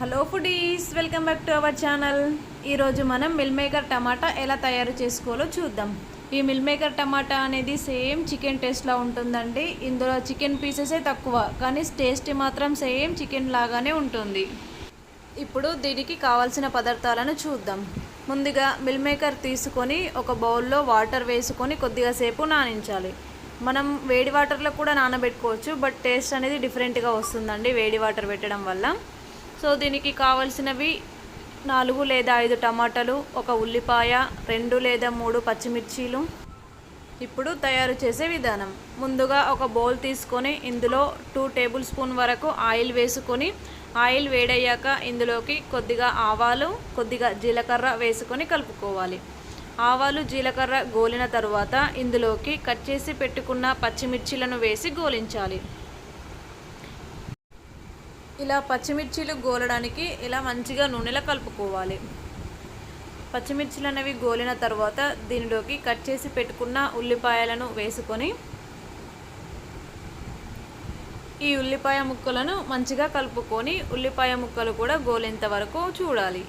Hello foodies welcome back to our channel ఈరోజు మనం mill maker టమాటా ఎలా తయారు చేసుకోవాలో చూద్దాం. ఈ మిల్ మేకర్ టమాటా అనేది సేమ్ చికెన్ టేస్ట్లా ఉంటుందండి. ఇందులో చికెన్ పీసెసే తక్కువ కానీ టేస్ట్ మాత్రం సేమ్ చికెన్ లాగానే ఉంటుంది. ఇప్పుడు దీనికి కావాల్సిన పదార్థాలను చూద్దాం. ముందుగా మిల్ మేకర్ తీసుకొని ఒక బౌల్లో వాటర్ వేసుకొని కొద్దిగా సేపు నానించాలి. మనం వేడి వాటర్లో కూడా నానబెట్టుకోవచ్చు బట్ టేస్ట్ అనేది డిఫరెంట్గా వస్తుందండి వేడి వాటర్ పెట్టడం వల్ల. సో దీనికి కావలసినవి నాలుగు లేదా ఐదు టమాటాలు ఒక ఉల్లిపాయ రెండు లేదా మూడు పచ్చిమిర్చీలు. ఇప్పుడు తయారు చేసే విధానం. ముందుగా ఒక బౌల్ తీసుకొని ఇందులో టూ టేబుల్ స్పూన్ వరకు ఆయిల్ వేసుకొని ఆయిల్ వేడయ్యాక ఇందులోకి కొద్దిగా ఆవాలు కొద్దిగా జీలకర్ర వేసుకొని కలుపుకోవాలి. ఆవాలు జీలకర్ర గోలిన తరువాత ఇందులోకి కట్ చేసి పెట్టుకున్న పచ్చిమిర్చీలను వేసి గోలించాలి. ఇలా పచ్చిమిర్చీలు గోలడానికి ఇలా మంచిగా నూనెలో కలుపుకోవాలి. పచ్చిమిర్చిలు అనేవి గోలిన తర్వాత దీనిలోకి కట్ చేసి పెట్టుకున్న ఉల్లిపాయలను వేసుకొని ఈ ఉల్లిపాయ ముక్కలను మంచిగా కలుపుకొని ఉల్లిపాయ ముక్కలు కూడా గోలేంత వరకు చూడాలి.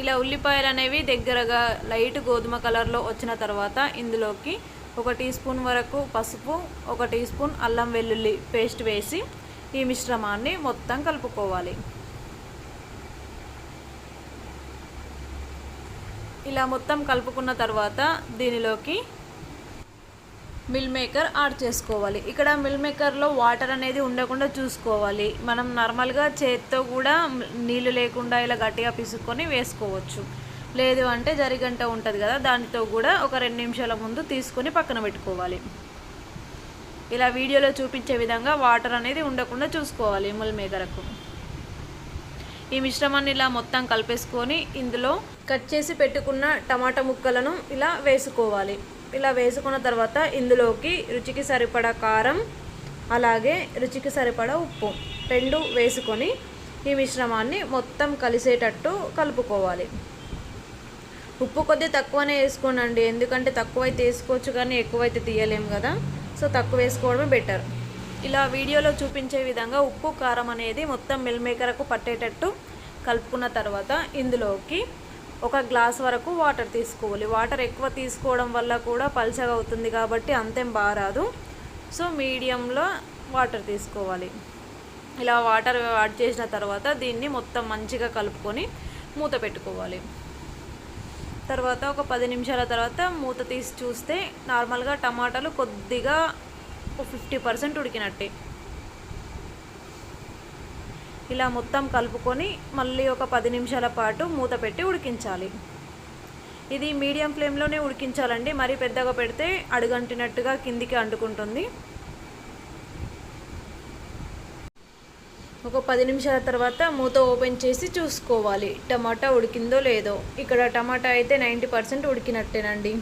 ఇలా ఉల్లిపాయలు అనేవి దగ్గరగా లైట్ గోధుమ కలర్లో వచ్చిన తర్వాత ఇందులోకి ఒక టీ స్పూన్ వరకు పసుపు ఒక టీ స్పూన్ అల్లం వెల్లుల్లి పేస్ట్ వేసి ఈ మిశ్రమాన్ని మొత్తం కలుపుకోవాలి. ఇలా మొత్తం కలుపుకున్న తర్వాత దీనిలోకి మిల్ మేకర్ యాడ్ చేసుకోవాలి. ఇక్కడ మిల్ మేకర్లో వాటర్ అనేది ఉండకుండా చూసుకోవాలి. మనం నార్మల్గా చేత్తో కూడా నీళ్ళు లేకుండా ఇలా గట్టిగా పిసుకొని వేసుకోవచ్చు. లేదు అంటే జరిగంట ఉంటుంది కదా దానితో కూడా ఒక రెండు నిమిషాల ముందు తీసుకొని పక్కన పెట్టుకోవాలి. ఇలా వీడియోలో చూపించే విధంగా వాటర్ అనేది ఉండకుండా చూసుకోవాలి మిల్ మేకరకు ఈ మిశ్రమాన్ని ఇలా మొత్తం కలిపేసుకొని ఇందులో కట్ చేసి పెట్టుకున్న టమాటా ముక్కలను ఇలా వేసుకోవాలి. ఇలా వేసుకున్న తర్వాత ఇందులోకి రుచికి సరిపడా కారం అలాగే రుచికి సరిపడా ఉప్పు రెండు వేసుకొని ఈ మిశ్రమాన్ని మొత్తం కలిసేటట్టు కలుపుకోవాలి. ఉప్పు కొద్దిగా తక్కువనే వేసుకోనండి. ఎందుకంటే తక్కువ అయితే వేసుకోవచ్చు కానీ ఎక్కువైతే తీయలేము కదా. సో తక్కువ వేసుకోవడమే బెటర్. ఇలా వీడియోలో చూపించే విధంగా ఉప్పు కారం అనేది మొత్తం మిల్ మేకర్కు పట్టేటట్టు కలుపుకున్న తర్వాత ఇందులోకి ఒక గ్లాస్ వరకు వాటర్ తీసుకోవాలి. వాటర్ ఎక్కువ తీసుకోవడం వల్ల కూడా పల్చగా అవుతుంది కాబట్టి అంతేం బారాదు. సో మీడియంలో వాటర్ తీసుకోవాలి. ఇలా వాటర్ యాడ్ చేసిన తర్వాత దీన్ని మొత్తం మంచిగా కలుపుకొని మూత పెట్టుకోవాలి. తర్వాత ఒక పది నిమిషాల తర్వాత మూత తీసి చూస్తే నార్మల్గా టమాటాలు కొద్దిగా ఫిఫ్టీ పర్సెంట్ ఉడికినట్టే. ఇలా మొత్తం కలుపుకొని మళ్ళీ ఒక పది నిమిషాల పాటు మూత పెట్టి ఉడికించాలి. ఇది మీడియం ఫ్లేమ్లోనే ఉడికించాలండి. మరీ పెద్దగా పెడితే అడుగంటినట్టుగా కిందికి అంటుకుంటుంది. ఒక పది నిమిషాల తర్వాత మూత ఓపెన్ చేసి చూసుకోవాలి. టమాటా ఉడికిందో లేదో. ఇక్కడ టమాటా అయితే నైంటీ పర్సెంట్ ఉడికినట్టేనండి.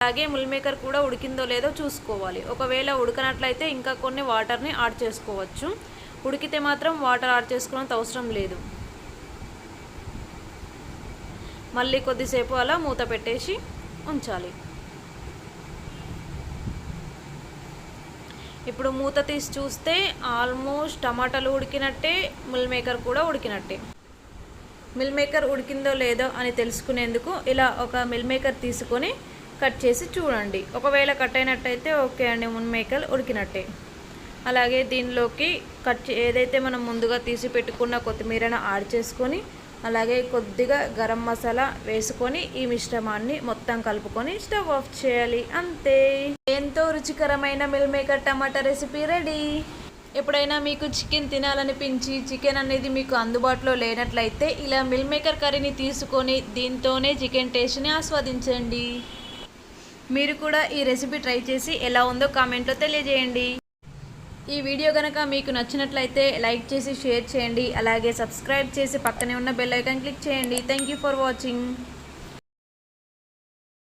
అలాగే మిల్ మేకర్ కూడా ఉడికిందో లేదో చూసుకోవాలి. ఒకవేళ ఉడకనట్లయితే ఇంకా కొన్ని వాటర్ని యాడ్ చేసుకోవచ్చు. ఉడికితే మాత్రం వాటర్ యాడ్ చేసుకున్నంత అవసరం లేదు. మళ్ళీ కొద్దిసేపు అలా మూత పెట్టేసి ఉంచాలి. ఇప్పుడు మూత తీసి చూస్తే ఆల్మోస్ట్ టమాటాలు ఉడికినట్టే మిల్ మేకర్ కూడా ఉడికినట్టే. మిల్ మేకర్ ఉడికిందో లేదో అని తెలుసుకునేందుకు ఇలా ఒక మిల్ మేకర్ తీసుకొని కట్ చేసి చూడండి. ఒకవేళ కట్ అయినట్టయితే ఓకే అండి మిల్ మేకర్ ఉడికినట్టే. అలాగే దీనిలోకి కట్ ఏదైతే మనం ముందుగా తీసి పెట్టుకున్న కొత్తిమీరను యాడ్ చేసుకొని అలాగే కొద్దిగా గరం మసాలా వేసుకొని ఈ మిశ్రమాన్ని మొత్తం కలుపుకొని స్టవ్ ఆఫ్ చేయాలి. అంతే. ఎంతో రుచికరమైన మిల్ మేకర్ టమాటా రెసిపీ రెడీ ఎప్పుడైనా మీకు చికెన్ తినాలనిపించి చికెన్ అనేది మీకు అందుబాటులో లేనట్లయితే ఇలా మిల్ మేకర్ కర్రీని తీసుకొని దీంతోనే చికెన్ టేస్ట్ని ఆస్వాదించండి. మీరు కూడా ఈ రెసిపీ ట్రై చేసి ఎలా ఉందో కామెంట్లో తెలియజేయండి. ఈ వీడియో కనుక మీకు నచ్చినట్లయితే లైక్ చేసి షేర్ చేయండి. అలాగే సబ్స్క్రైబ్ చేసి పక్కనే ఉన్న బెల్ ఐకాన్ క్లిక్ చేయండి. Thank you for watching